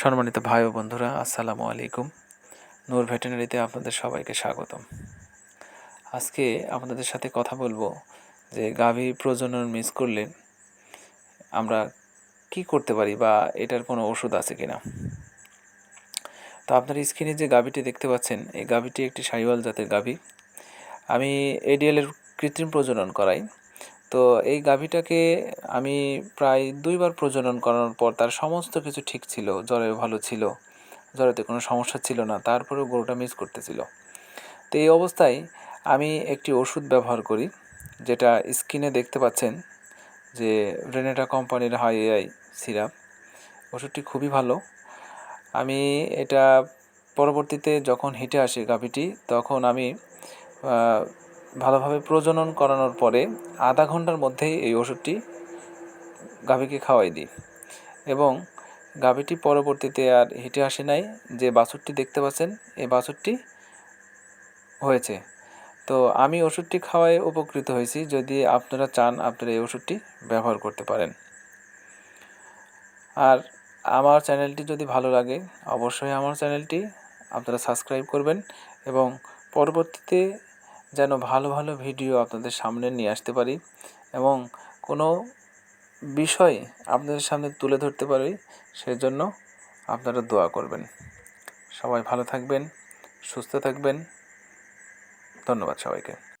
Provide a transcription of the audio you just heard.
সম্মানিত ভাই ও বন্ধুরা, আসসালামু আলাইকুম। নূর ভেটেনারিতে আপনাদের সবাইকে স্বাগতম। আজকে আপনাদের সাথে কথা বলব যে গাভী প্রজনন মিস করলে আমরা কি করতে পারি বা এটার কোনো ওষুধ আছে কিনা? তো আপনার স্ক্রিনে যে গাভীটি দেখতে পাচ্ছেন, এই গাভীটি একটি সাইওয়াল জাতের গাভী। আমি এডিএলের কৃত্রিম প্রজনন করাই। তো এই গাভীটাকে আমি প্রায় দুইবার প্রজনন করানোর পর তার সমস্ত কিছু ঠিক ছিল, জ্বরে ভালো ছিল, জ্বরেতে কোনো সমস্যা ছিল না, তারপরেও গরুটা মিস করতেছিল। তো এই অবস্থায় আমি একটি ওষুধ ব্যবহার করি, যেটা স্কিনে দেখতে পাচ্ছেন যে রেনেটা কোম্পানির হাই এআই সিরাপ। ওষুধটি খুবই ভালো। আমি এটা পরবর্তীতে যখন হিটে আসে গাভীটি, তখন আমি ভালোভাবে প্রজনন করানোর পরে আধা ঘণ্টার মধ্যেই এই ওষুধটি গাভীকে খাওয়াই দিই। এবং গাভীটি পরবর্তীতে আর হেঁটে আসে নাই যে বাছুরটি দেখতে পাচ্ছেন, এই বাছুরটি হয়েছে। তো আমি ওষুধটি খাওয়ায় উপকৃত হয়েছি যদি আপনারা চান আপনারা এই ওষুধটি ব্যবহার করতে পারেন। আর আমার চ্যানেলটি যদি ভালো লাগে অবশ্যই আমার চ্যানেলটি আপনারা সাবস্ক্রাইব করবেন এবং পরবর্তীতে যেন ভালো ভালো ভিডিও আপনাদের সামনে নিয়ে আসতে পারি এবং কোনো বিষয় আপনাদের সামনে তুলে ধরতে পারি, সেজন্য আপনারা দোয়া করবেন। সবাই ভালো থাকবেন, সুস্থ থাকবেন। ধন্যবাদ সবাইকে।